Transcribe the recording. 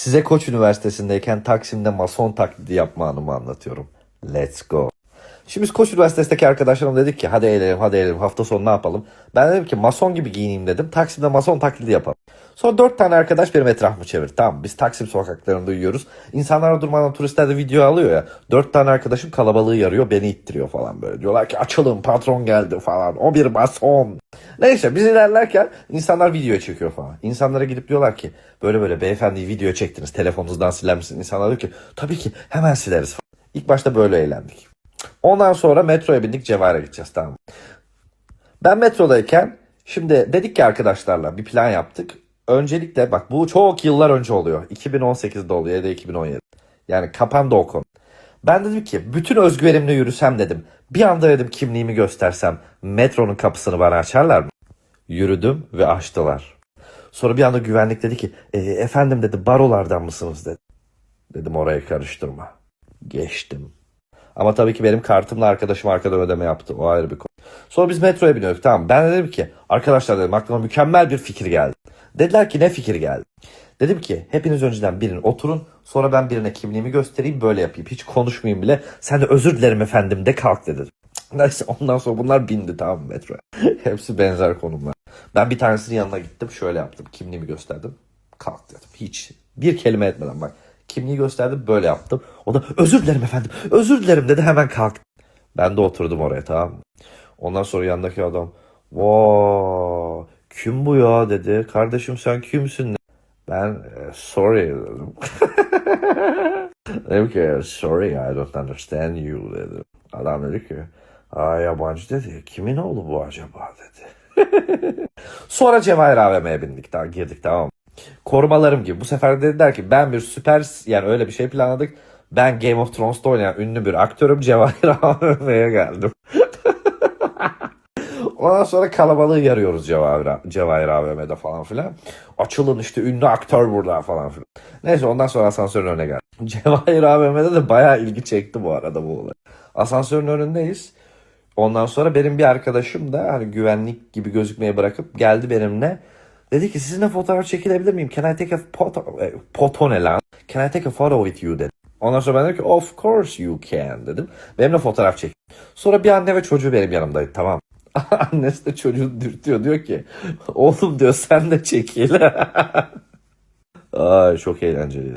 Size Koç Üniversitesi'ndeyken Taksim'de mason taklidi yapma anımı anlatıyorum. Let's go. Şimdi biz Koç Üniversitesi'ndeki arkadaşlarım dedik ki hadi eğlenelim hadi eğlenelim hafta sonu ne yapalım. Ben dedim ki mason gibi giyineyim dedim. Taksim'de mason taklidi yapalım. Sonra dört tane arkadaş benim etrafımı çevirdi. Tamam biz Taksim sokaklarında uyuyoruz. İnsanlar durmadan turistler de video alıyor ya. Dört tane arkadaşım kalabalığı yarıyor beni ittiriyor falan böyle. Diyorlar ki açılın patron geldi falan. O bir mason. Neyse biz ilerlerken insanlar video çekiyor falan. İnsanlara gidip diyorlar ki böyle böyle beyefendi video çektiniz telefonunuzdan siler misiniz? İnsanlar diyor ki tabii ki hemen sileriz falan. İlk başta böyle eğlendik. Ondan sonra metroya bindik Cevahir'e gideceğiz tamam. Ben metrodayken şimdi dedik ki arkadaşlarla bir plan yaptık. Öncelikle bak bu çok yıllar önce oluyor. 2018'de oluyor ya da 2017. Yani kapandı o konu. Ben dedim ki bütün özgüvenimle yürüsem dedim. Bir anda dedim kimliğimi göstersem metronun kapısını bana açarlar mı? Yürüdüm ve açtılar. Sonra bir anda güvenlik dedi ki "E, efendim dedi barolardan mısınız dedi. Dedim oraya karıştırma. Geçtim. Ama tabii ki benim kartımla arkadaşım arkadan ödeme yaptı. O ayrı bir konu. Sonra biz metroya biniyorduk. Tamam ben de dedim ki arkadaşlar dedim aklıma mükemmel bir fikir geldi. Dediler ki ne fikir geldi? Dedim ki hepiniz önceden birinin oturun sonra ben birine kimliğimi göstereyim böyle yapayım. Hiç konuşmayayım bile. Sen de özür dilerim efendim de kalk dedi. Cık, Neyse ondan sonra bunlar bindi tamam metroya. Hepsi benzer konumlar. Ben bir tanesinin yanına gittim şöyle yaptım. Kimliğimi gösterdim. Kalk dedim. Hiç bir kelime etmeden bak. Kimliği gösterdim böyle yaptım. O da özür dilerim efendim özür dilerim dedi hemen kalktı. Ben de oturdum oraya tamam? Ondan sonra yanındaki adam vaa kim bu ya dedi. Kardeşim sen kimsin? Ben "E, sorry dedim. dedim ki sorry I don't understand you dedim. Adam dedi ki Aa, yabancı dedi. Kimin oğlu bu acaba dedi. Sonra Cevahir AVM'ye bindik daha girdik tamam? Korumalarım gibi. Bu sefer dediler ki ben bir süper yani öyle bir şey planladık. Ben Game of Thrones'ta oynayan ünlü bir aktörüm Cevahir AVM'ye geldim. Ondan sonra kalabalığı yarıyoruz Cevahir, Cevahir AVM'de falan filan. Açılın işte ünlü aktör burada falan filan. Neyse ondan sonra asansörün önüne geldik. Cevahir AVM'de de bayağı ilgi çekti bu arada bu olay. Asansörün önündeyiz. Ondan sonra benim bir arkadaşım da hani güvenlik gibi gözükmeye bırakıp geldi benimle. Dedi ki sizinle fotoğraf çekilebilir miyim? Can I take a photo? E, ne lan? Can I take a photo with you dedi. Ondan sonra ben dedim ki of course you can dedim. Benimle fotoğraf çek. Sonra bir anne ve çocuğu benim yanımdaydı tamam. Annesi de çocuğu dürtüyor diyor ki oğlum diyor sen de çekil. Ay çok eğlenceli.